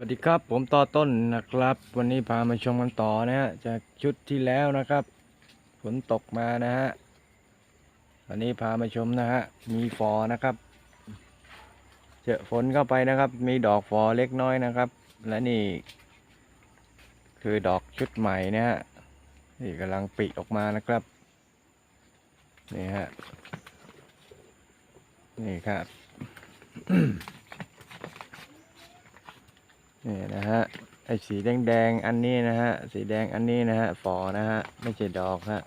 สวัสดีครับผมต่อต้นนะครับ วันนี้พามาชมกันต่อนะฮะจากชุดที่แล้วนะครับฝนตกมานะฮะวันนี้พามาชมนะฮะมีฟอนะครับ เจอฝนเข้าไปนะครับ มีดอกฟอเล็กน้อยนะครับ และนี่ คือดอกชุดใหม่นะฮะนี่กำลังปริออกมานะครับนี่ฮะนี่ครับ นี่นะฮะไอ้สีแดงๆอันนี้นะฮะสีแดงอันนี้นะฮะฝอนะฮะไม่ใช่ดอกฮะ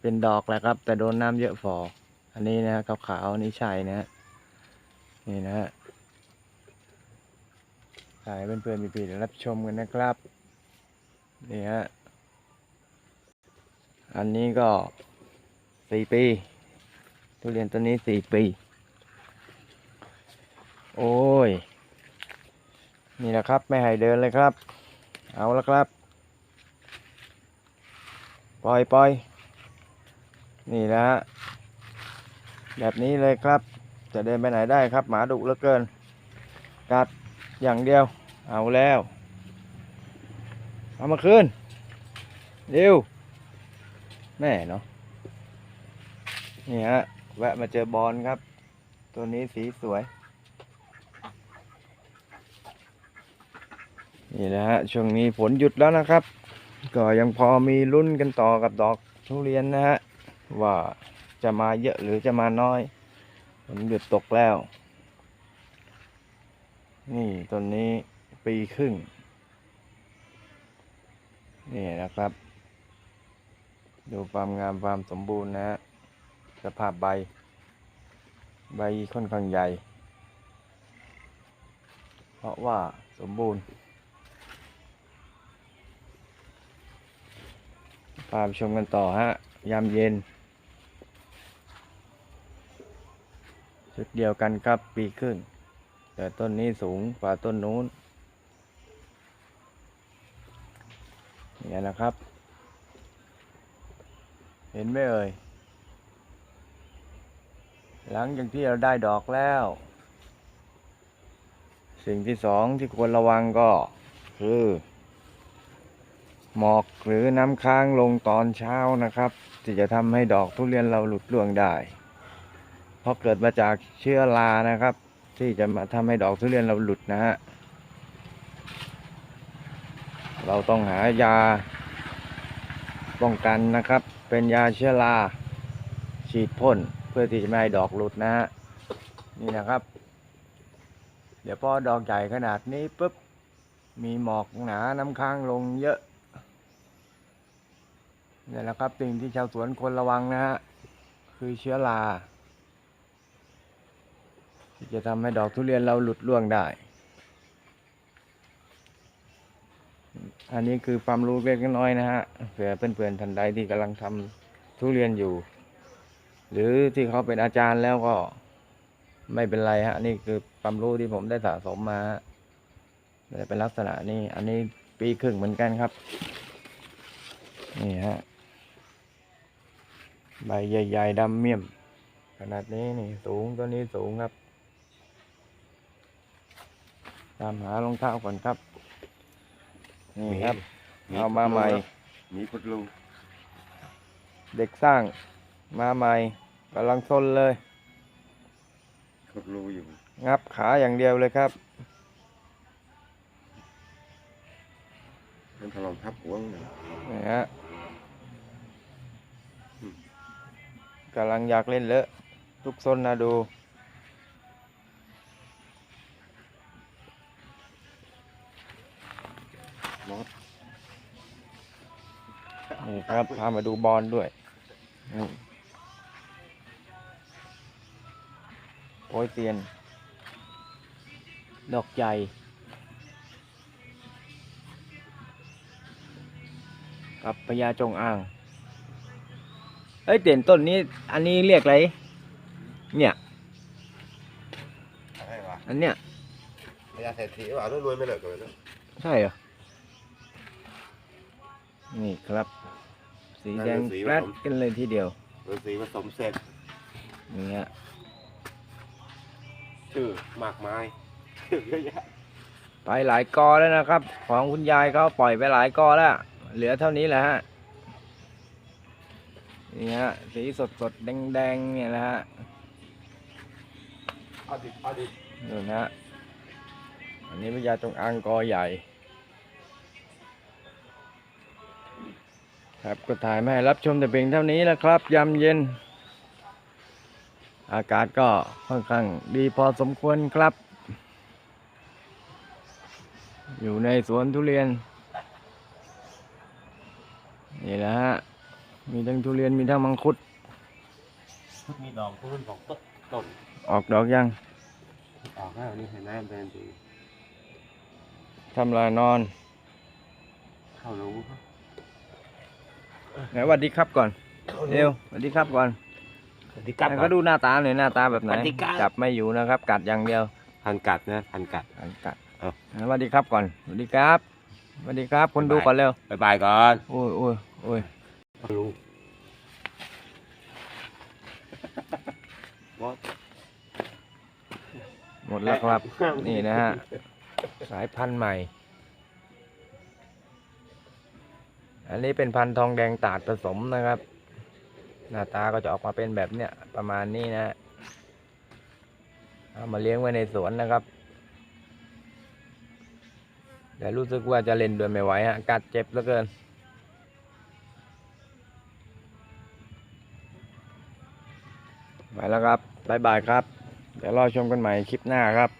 เป็นดอกแหละครับ แต่โดนน้ำเยอะฝออันนี้นะฮะขาวๆนี่ใช่นะฮะนี่นะฮะถ่ายเพื่อนๆพี่ๆได้รับชมกันนะครับนี่ฮะอันนี้ก็สี่ปี ทุเรียนต้นนี้สี่ปี โอ้ย นี่แหละครับ ไม่ให้เดินเลยครับ เอาละครับ ปล่อยปล่อยนี่นะฮะแบบนี้เลยครับ จะเดินไปไหนได้ครับหมาดุเหลือเกิน กัดอย่างเดียว เอาแล้วเอามาคืนเร็วแม่เนาะนี่ฮะแวะมาเจอบอลครับ ตัวนี้สีสวย นี่นะฮะช่วงนี้ฝนหยุดแล้วนะครับ ก็ยังพอมีลุ้นกันต่อกับดอกทุเรียนนะฮะว่าจะมาเยอะหรือจะมาน้อยฝนหยุดตกแล้ว นี่ต้นนี้ปีครึ่งนี่นะครับ ดูความงามความสมบูรณ์นะฮะสภาพใบ ใบค่อนข้างใหญ่ เพราะว่าสมบูรณ์ พาไปชมกันต่อฮะ ยามเย็น ชุดเดียวกันครับปีครึ่ง แต่ต้นนี้สูงกว่าต้นนู้นนี่นะครับ เห็นไหมเอ่ย หลังจากที่เราได้ดอกแล้ว สิ่งที่สองที่ควรระวังก็คือ หมอกหรือน้ำค้างลงตอนเช้านะครับ ที่จะทำให้ดอกทุเรียนเราหลุดร่วงได้ เพราะเกิดมาจากเชื้อรานะครับ ที่จะมาทำให้ดอกทุเรียนเราหลุดนะฮะเราต้องหายาป้องกันนะครับ เป็นยาเชื้อราฉีดพ่นเพื่อที่จะไม่ให้ดอกหลุดนะฮะนี่นะครับ เดี๋ยวพอดอกใหญ่ขนาดนี้ปุ๊บมีหมอกหนาน้ำค้างลงเยอะ นี่แหละครับสิ่งที่ชาวสวนควรระวังนะฮะคือเชื้อราที่จะทำให้ดอกทุเรียนเราหลุดร่วงได้ อันนี้คือความรู้เล็กน้อยนะฮะเผื่อเพื่อนๆท่านใดที่กำลังทำทุเรียนอยู่ หรือที่เขาเป็นอาจารย์แล้วก็ไม่เป็นไรฮะ นี่คือความรู้ที่ผมได้สะสมมาเป็นลักษณะนี้ อันนี้ปีครึ่งเหมือนกันครับ นี่ฮะ ใบใหญ่ๆดำเมี่ยม ขนาดนี้นี่สูงตัวนี้สูงครับ ตามหารองเท้าก่อนครับ นี่ครับ เอามาใหม่ มีพุดลูเด็กสร้างมาใหม่กำลังซนเลยพุดลูอยู่ งับขาอย่างเดียวเลยครับมันถลองทับหัวมันนะนี่ฮะ กำลังอยากเล่นเลอะทุกซนนะดูมอสนี่ครับพามาดูบอลด้วยนี่โอ้ยเตียน ดอกใหญ่กับพญาจงอาง เอ้ยเตียนต้นนี้ อันนี้เรียกอะไร เนี่ย อะไรวะอันเนี้ยพยาเศรษฐีว่าด้วยรวยไม่เลิกเลยนะใช่เหรอ นี่ครับ สีแดงแปรดกันเลยทีเดียว ฤาษีผสมเสร็จนี่ฮะชชื่อมากมายชื่อเยอะแยะนี่นี่คครัรับบพามาดูบอลด้วยพามาดูบอลด้วยนี่นี่โอ้ยเตียนดอกใหญ่ดอกใหญ่ไปหลายกอแล้วนะครับ ของคุณยายเขาปล่อยไปหลายกอแล้ว เหลือเท่านี้แหละฮะ นี่ฮะสีสดสดๆแดงแดงๆเนี่ยนะฮะเอาดิเอาดินี่นะฮะอันนี้พญาจงอางกอใหญ่ ครับก็ถ่ายมาให้รับชมแต่เพียงเท่านี้นะครับยามเย็น อากาศก็ค่อนข้างดีพอสมควรครับ อยู่ในสวนทุเรียน นี่แหละฮะ มีทั้งทุเรียนมีทั้งมังคุดมีดอกพุ่นของต้นต้นออกดอกยังออกแล้วนี่เห็นหน้าเป็นดีทำลายนอน เข้ารู้ไหนสวัสดีครับก่อน เร็วสวัสดีครับก่อนสวัสดีครับ ไหนก็ดูหน้าตาหน่อยหน้าตาแบบไหน สวัสดีครับ จับไม่อยู่นะครับ กัดอย่างเดียวพันกัดนะพันกัดกัดกัดเอาสวัสดีครับก่อนสวัสดีครับสวัสดีครับคนดูบ๊ายบายก่อนเร็วบายบายก่อน โอ้ยโอ้ยโอ้ยเข้า รู้มดหมดแล้วครับ นี่นะฮะ สายพันธุ์ใหม่ อันนี้เป็นพันธุ์ทองแดงตาดผสมนะครับ หน้าตาก็จะออกมาเป็นแบบเนี้ยประมาณนี้นะฮะเอามาเลี้ยงไว้ในสวนนะครับแต่รู้สึกว่าจะเล่นด้วยไม่ไหวฮะกัดเจ็บเหลือเกิน ไปแล้วครับบายบายครับ เดี๋ยวรอชมกันใหม่คลิปหน้าครับ